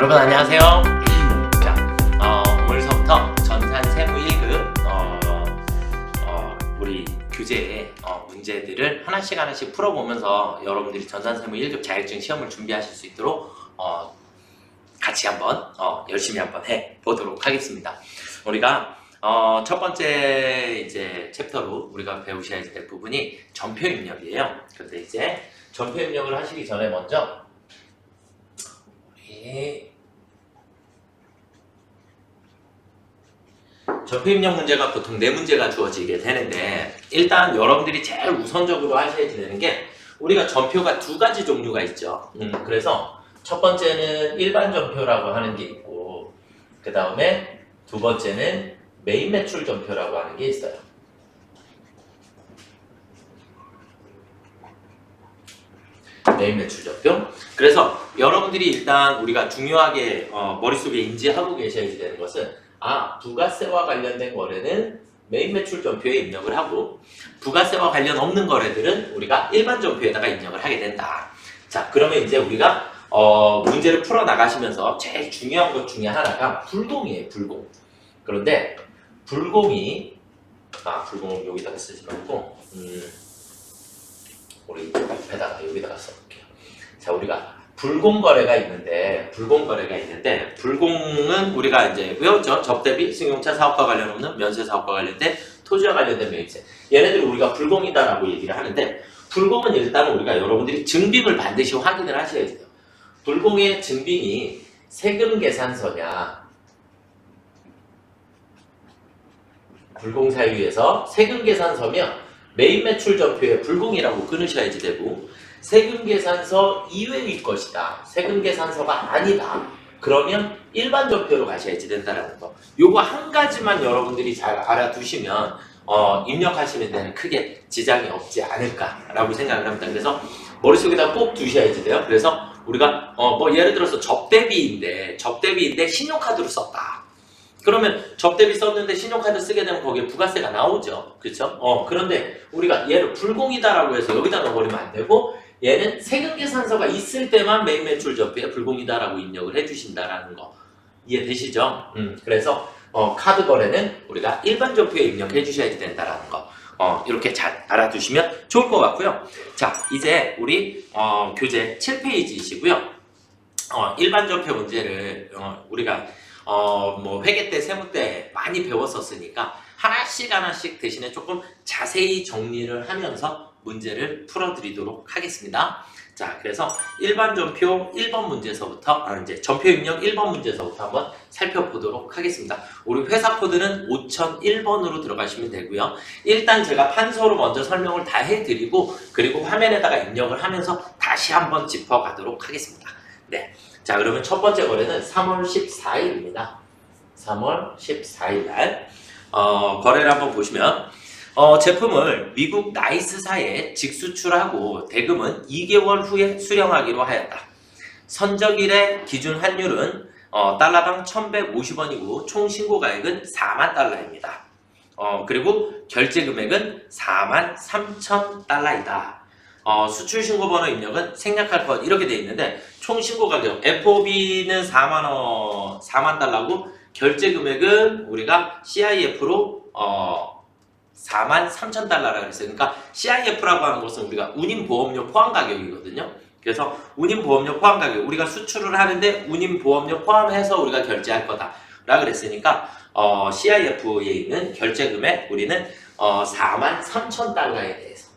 여러분 안녕하세요. 자, 어, 오늘서부터 전산 세무 1급 어, 어, 우리 교재 어, 문제들을 하나씩 하나씩 풀어보면서 여러분들이 전산 세무 1급 자격증 시험을 준비하실 수 있도록 어, 같이 한번 어, 열심히 한번 해 보도록 하겠습니다. 우리가 어, 첫 번째 이제 챕터로 우리가 배우셔야 될 부분이 전표 입력이에요. 근데 이제 전표 입력을 하시기 전에 먼저 우리 전표 입력 문제가 보통 네 문제가 주어지게 되는데 일단 여러분들이 제일 우선적으로 하셔야 되는 게 우리가 전표가 두 가지 종류가 있죠. 음, 그래서 첫 번째는 일반 전표라고 하는 게 있고 그 다음에 두 번째는 메인 매출 전표라고 하는 게 있어요. 메인 매출 전표. 그래서 여러분들이 일단 우리가 중요하게 어, 머릿속에 인지하고 계셔야 되는 것은 아 부가세와 관련된 거래는 메인 매출 전표에 입력을 하고 부가세와 관련 없는 거래들은 우리가 일반 전표에다가 입력을 하게 된다. 자 그러면 이제 우리가 어, 문제를 풀어 나가시면서 제일 중요한 것 중에 하나가 불공이에요 불공. 그런데 불공이 아 불공을 여기다가 쓰지 말고 음, 우리 옆에다가 여기다가 써볼게요. 자 우리가 불공 거래가 있는데 불공 거래가 있는데 불공은 우리가 이제 외웠죠. 접대비, 승용차 사업과 관련 없는 면세 사업과 관련된 토지와 관련된 매입세. 얘네들 우리가 불공이다라고 얘기를 하는데 불공은 일단 우리가 여러분들이 증빙을 반드시 확인을 하셔야 돼요. 불공의 증빙이 세금 계산서냐 불공 사유에서 세금 계산서면 매입 매출 전표에 불공이라고 끊으셔야지 되고 세금 계산서 이외의 것이다. 세금 계산서가 아니다. 그러면 일반 전표로 가셔야지 된다라는 거. 요거 한 가지만 여러분들이 잘 알아두시면 어, 입력하시는 데는 크게 지장이 없지 않을까라고 생각을 합니다. 그래서 머릿속에다 꼭 두셔야지 돼요. 그래서 우리가 어, 뭐 예를 들어서 접대비인데 접대비인데 신용카드로 썼다. 그러면 접대비 썼는데 신용카드 쓰게 되면 거기에 부가세가 나오죠. 그렇죠? 어, 그런데 우리가 얘를 불공이다라고 해서 여기다 넣어버리면 안 되고 얘는 세금 계산서가 있을 때만 메인 매출 접비에 불공이다라고 입력을 해주신다라는 거 이해되시죠? 음, 그래서 어, 카드 거래는 우리가 일반 접표에 입력해 주셔야 된다라는 거 어, 이렇게 잘 알아두시면 좋을 것 같고요. 자, 이제 우리 어, 교재 7페이지이시고요. 어, 일반 접표 문제를 어, 우리가 어, 뭐 회계 때 세무 때 많이 배웠었으니까 하나씩 하나씩 대신에 조금 자세히 정리를 하면서 문제를 풀어드리도록 하겠습니다. 자, 그래서 일반 전표 1번 문제서부터 아, 이제 전표 입력 1번 문제서부터 한번 살펴보도록 하겠습니다. 우리 회사 코드는 5001번으로 들어가시면 되고요. 일단 제가 판서로 먼저 설명을 다 해드리고 그리고 화면에다가 입력을 하면서 다시 한번 짚어가도록 하겠습니다. 네. 자, 그러면 첫 번째 거래는 3월 14일입니다. 3월 14일 날 어, 거래를 한번 보시면 어, 제품을 미국 나이스사에 직수출하고 대금은 2개월 후에 수령하기로 하였다. 선적일의 기준 환율은 어, 달러당 1,150원이고 총 신고 가액은 4만 달러입니다. 어, 그리고 결제 금액은 4만 3천 달러이다. 어, 수출 신고 번호 입력은 생략할 것 이렇게 돼 있는데 총 신고 가격 FOB는 4만 원 4만 달러고 결제 금액은 우리가 CIF로 어 4만 3천 달러라 그랬어요. 그러니까 CIF라고 하는 것은 우리가 운임 보험료 포함 가격이거든요. 그래서 운임 보험료 포함 가격 우리가 수출을 하는데 운임 보험료 포함해서 우리가 결제할 거다라 그랬으니까 어, CIF에 있는 결제 금액 우리는 어, 4만 3천 달러에 대해서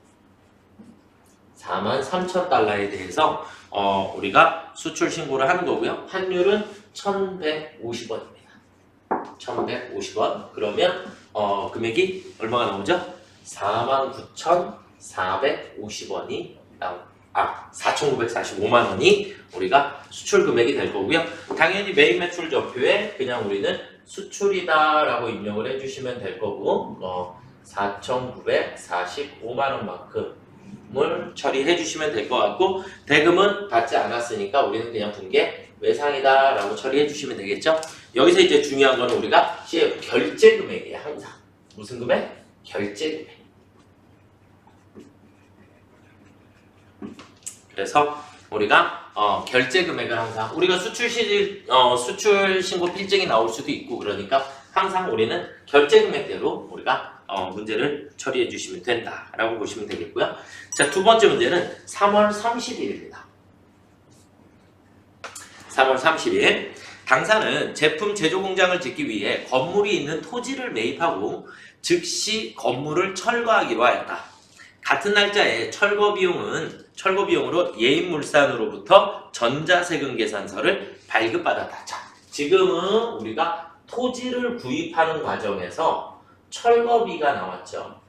4만 3천 달러에 대해서 어, 우리가 수출 신고를 하는 거고요. 환율은 1,150원입니다. 1,150원. 그러면 어, 금액이 얼마가 나오죠? 49,450원이 나오. 아, 4,945만 원이 우리가 수출 금액이 될 거고요. 당연히 매입 매출 전표에 그냥 우리는 수출이다라고 입력을 해주시면 될 거고, 어, 4,945만 원만큼을 처리해 주시면 될 것 같고, 대금은 받지 않았으니까 우리는 그냥 분계 외상이다라고 처리해 주시면 되겠죠. 여기서 이제 중요한 거는 우리가 CF 결제 금액이에요, 항상. 무슨 금액? 결제 금액. 그래서 우리가 어, 결제 금액을 항상 우리가 수출 시 어, 수출 신고 필증이 나올 수도 있고 그러니까 항상 우리는 결제 금액대로 우리가 어, 문제를 처리해 주시면 된다라고 보시면 되겠고요. 자, 두 번째 문제는 3월 30일입니다. 3월 30일 당사는 제품 제조 공장을 짓기 위해 건물이 있는 토지를 매입하고 즉시 건물을 철거하기로 하였다. 같은 날짜에 철거 비용은 철거 비용으로 예인물산으로부터 전자세금 계산서를 발급받았다. 자, 지금은 우리가 토지를 구입하는 과정에서 철거비가 나왔죠.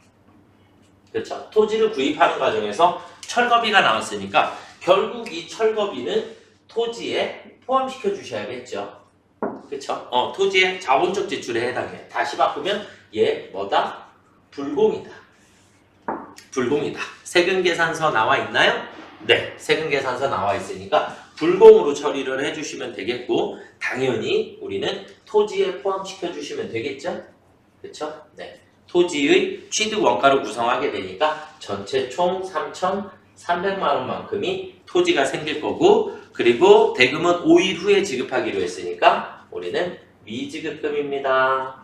그렇죠? 토지를 구입하는 과정에서 철거비가 나왔으니까 결국 이 철거비는 토지에 포함시켜 주셔야겠죠. 그렇죠? 어, 토지의 자본적 지출에 해당해. 다시 바꾸면 얘 뭐다? 불공이다. 불공이다. 세금 계산서 나와 있나요? 네, 세금 계산서 나와 있으니까 불공으로 처리를 해주시면 되겠고 당연히 우리는 토지에 포함시켜 주시면 되겠죠? 그렇죠? 네. 토지의 취득 원가를 구성하게 되니까 전체 총 3,300만 원만큼이 토지가 생길 거고 그리고 대금은 5일 후에 지급하기로 했으니까 우리는 미지급금입니다.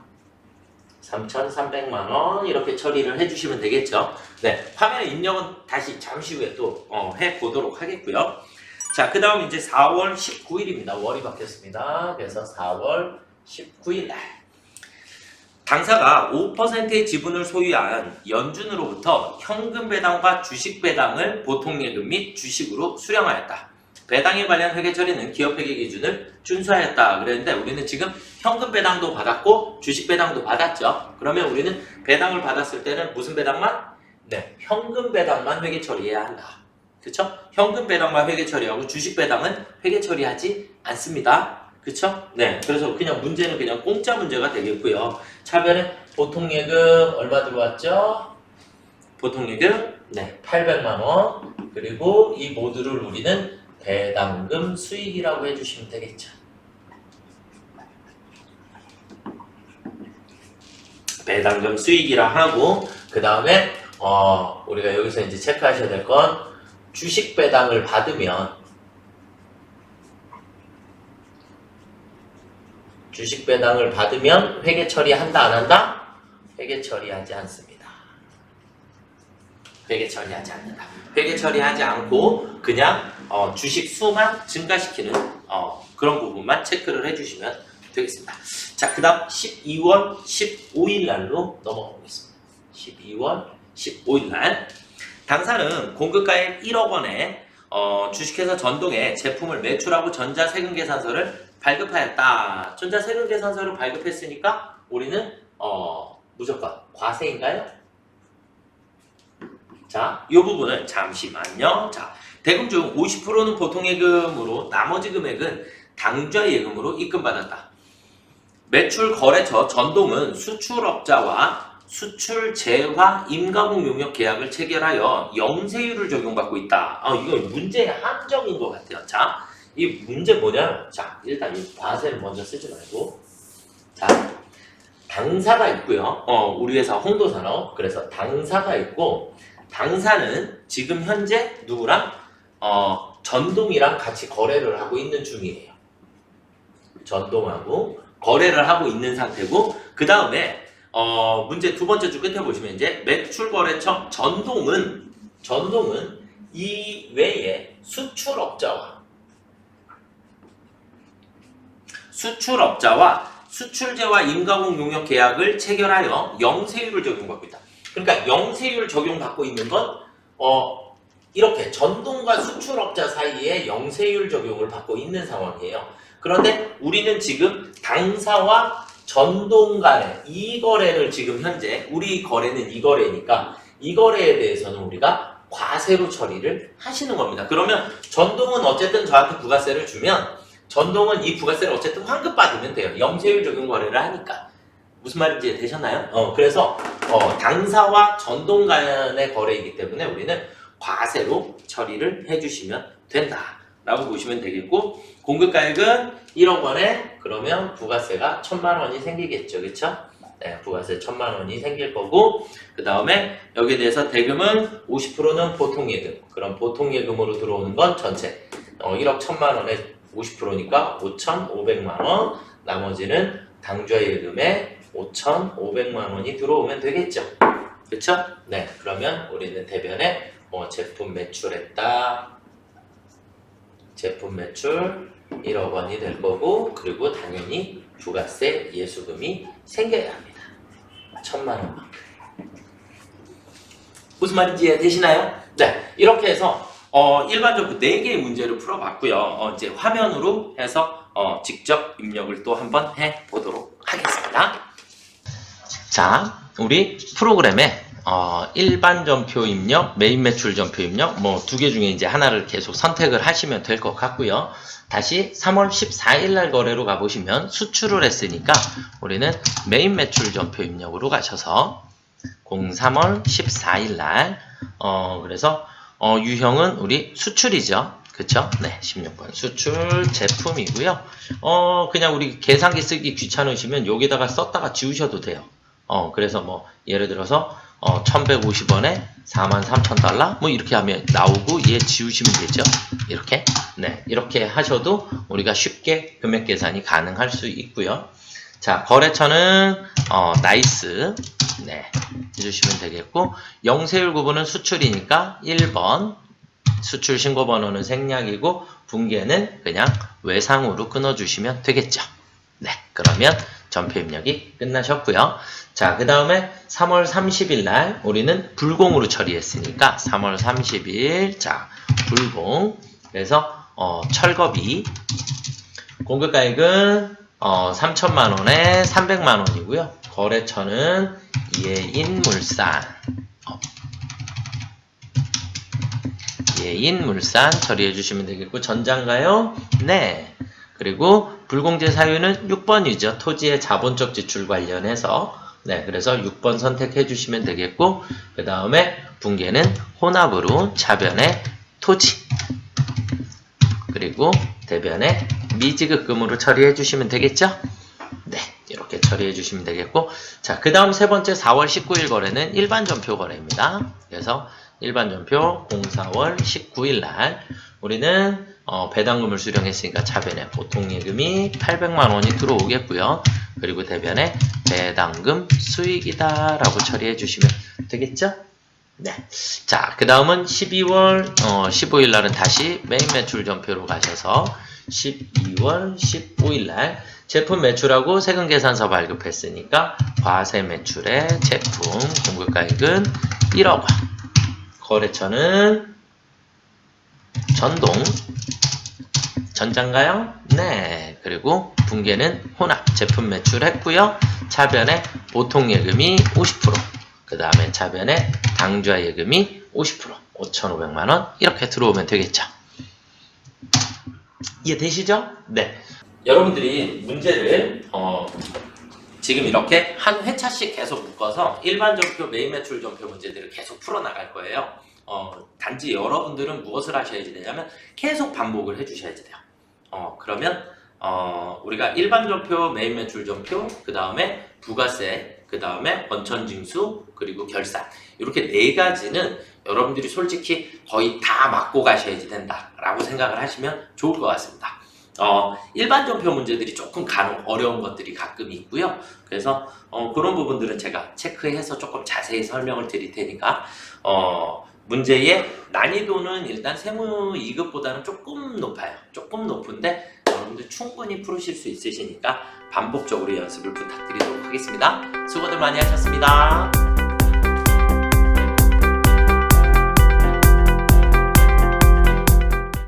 3,300만 원 이렇게 처리를 해주시면 되겠죠. 네, 화면에 입력은 다시 잠시 후에 또 어, 해보도록 하겠고요. 자, 그 다음 이제 4월 19일입니다. 월이 바뀌었습니다. 그래서 4월 19일 날 당사가 5%의 지분을 소유한 연준으로부터 현금 배당과 주식 배당을 보통 예금 및 주식으로 수령하였다. 배당에 관련 회계 처리는 기업 회계 기준을 준수하였다. 그랬는데 우리는 지금 현금 배당도 받았고 주식 배당도 받았죠. 그러면 우리는 배당을 받았을 때는 무슨 배당만? 네, 현금 배당만 회계 처리해야 한다. 그쵸? 현금 배당만 회계 처리하고 주식 배당은 회계 처리하지 않습니다. 그쵸? 네, 그래서 그냥 문제는 그냥 공짜 문제가 되겠고요. 차별은 보통 예금 얼마 들어왔죠? 보통 예금 네, 800만 원. 그리고 이 모두를 우리는 배당금 수익이라고 해주시면 되겠죠. 배당금 수익이라 하고 그 다음에 어, 우리가 여기서 이제 체크하셔야 될 건 주식 배당을 받으면 주식 배당을 받으면 회계 처리한다 안 한다? 회계 처리하지 않습니다. 회계 처리하지 않는다. 회계 처리하지 않고 그냥 어, 주식 수만 증가시키는 어, 그런 부분만 체크를 해주시면 되겠습니다. 자, 그 다음 12월 15일 날로 넘어가 보겠습니다. 12월 15일 날 당사는 공급가액 1억 원에 어, 주식회사 전동에 제품을 매출하고 전자세금 계산서를 발급하였다. 전자세금 계산서를 발급했으니까 우리는 어, 무조건 과세인가요? 자, 이 부분을 잠시만요. 자, 대금 중 50%는 보통 예금으로 나머지 금액은 당좌 예금으로 입금받았다. 매출 거래처 전동은 수출업자와 수출 재화 임가공 용역 계약을 체결하여 영세율을 적용받고 있다. 아, 이거 문제의 함정인 것 같아요. 자, 이 문제 뭐냐? 자, 일단 이 과세를 먼저 쓰지 말고, 자, 당사가 있고요. 어, 우리 회사 홍도산업. 그래서 당사가 있고, 당사는 지금 현재 누구랑 어, 전동이랑 같이 거래를 하고 있는 중이에요. 전동하고 거래를 하고 있는 상태고 그 다음에 어, 문제 두 번째 줄 끝에 보시면 이제 매출 거래처 전동은 전동은 이 외에 수출업자와 수출업자와 수출제와 임가공 용역 계약을 체결하여 영세율을 적용받고 있다. 그러니까 영세율 적용받고 있는 건 어, 이렇게 전동과 수출업자 사이에 영세율 적용을 받고 있는 상황이에요. 그런데 우리는 지금 당사와 전동 간의 이 거래를 지금 현재 우리 거래는 이 거래니까 이 거래에 대해서는 우리가 과세로 처리를 하시는 겁니다. 그러면 전동은 어쨌든 저한테 부가세를 주면 전동은 이 부가세를 어쨌든 환급 받으면 돼요. 영세율 적용 거래를 하니까. 무슨 말인지 되셨나요? 어, 그래서 어, 당사와 전동 간의 거래이기 때문에 우리는 과세로 처리를 해주시면 된다라고 보시면 되겠고 공급가액은 1억 원에 그러면 부가세가 천만 원이 생기겠죠, 그렇죠? 네, 부가세 천만 원이 생길 거고 그 다음에 여기에 대해서 대금은 50%는 보통 예금, 그럼 보통 예금으로 들어오는 건 전체 어, 1억 1천만 원에 50%니까 5,500만 원. 나머지는 당좌 예금에 5,500만 원이 들어오면 되겠죠. 그렇죠? 네. 그러면 우리는 대변에 뭐 제품 매출했다. 제품 매출 1억 원이 될 거고 그리고 당연히 부가세 예수금이 생겨야 합니다. 천만 원만큼. 무슨 말인지 이해되시나요? 네, 이렇게 해서 어, 일반적으로 4개의 문제를 풀어봤고요. 어, 이제 화면으로 해서 어, 직접 입력을 또 한번 해보도록 하겠습니다. 자, 우리 프로그램에 어, 일반 전표 입력, 메인 매출 전표 입력, 뭐 두 개 중에 이제 하나를 계속 선택을 하시면 될 것 같고요. 다시 3월 14일 날 거래로 가보시면 수출을 했으니까 우리는 메인 매출 전표 입력으로 가셔서 03월 14일 날, 어, 그래서, 어, 유형은 우리 수출이죠. 그쵸? 네, 16번. 수출 제품이고요. 어, 그냥 우리 계산기 쓰기 귀찮으시면 여기다가 썼다가 지우셔도 돼요. 어, 그래서 뭐, 예를 들어서, 어, 1150원에 43,000달러? 뭐, 이렇게 하면 나오고, 얘 지우시면 되죠. 이렇게. 네, 이렇게 하셔도 우리가 쉽게 금액 계산이 가능할 수 있고요. 자, 거래처는, 어, 나이스. 네, 해 주시면 되겠고, 영세율 구분은 수출이니까 1번, 수출 신고 번호는 생략이고, 분계는 그냥 외상으로 끊어 주시면 되겠죠. 네, 그러면 전표 입력이 끝나셨고요. 자, 그 다음에 3월 30일 날 우리는 불공으로 처리했으니까 3월 30일, 자, 불공. 그래서, 어, 철거비. 공급가액은 어, 3천만 원에 300만 원이고요. 거래처는 예인물산. 어. 예인물산 처리해 주시면 되겠고 전장가요? 네. 그리고 불공제 사유는 6번이죠. 토지의 자본적 지출 관련해서 네, 그래서 6번 선택해 주시면 되겠고 그 다음에 분계는 혼합으로 차변의 토지 그리고 대변에 미지급금으로 처리해 주시면 되겠죠? 네, 이렇게 처리해 주시면 되겠고 자, 그 다음 세 번째 4월 19일 거래는 일반 전표 거래입니다. 그래서 일반 전표 04월 19일 날 우리는 어, 배당금을 수령했으니까 차변에 보통 예금이 800만 원이 들어오겠고요. 그리고 대변에 배당금 수익이다 라고 처리해 주시면 되겠죠? 네. 자, 그 다음은 12월 어, 15일 날은 다시 메인 매출 전표로 가셔서 12월 15일 날 제품 매출하고 세금 계산서 발급했으니까 과세 매출의 제품 공급가액은 1억 원. 거래처는 전동 전장가요? 네. 그리고 분계는 혼합 제품 매출 했고요. 차변에 보통 예금이 50%. 그 다음에 차변에 당좌 예금이 50%, 5,500만 원 이렇게 들어오면 되겠죠. 이해되시죠? 네. 여러분들이 문제를 어, 지금 이렇게 한 회차씩 계속 묶어서 일반 전표, 메인 매출 전표 문제들을 계속 풀어 나갈 거예요. 어, 단지 여러분들은 무엇을 하셔야지 되냐면 계속 반복을 해주셔야지 돼요. 어, 그러면 어, 우리가 일반 전표, 메인 매출 전표, 그 다음에 부가세, 그 다음에 원천징수, 그리고 결산 이렇게 네 가지는 여러분들이 솔직히 거의 다 맞고 가셔야지 된다라고 생각을 하시면 좋을 것 같습니다. 어, 일반 전표 문제들이 조금 간혹 어려운 것들이 가끔 있고요. 그래서 어, 그런 부분들은 제가 체크해서 조금 자세히 설명을 드릴 테니까 어, 문제의 난이도는 일단 세무 2급보다는 조금 높아요. 조금 높은데 여러분들 충분히 풀으실 수 있으시니까 반복적으로 연습을 부탁드리도록 하겠습니다. 수고들 많이 하셨습니다.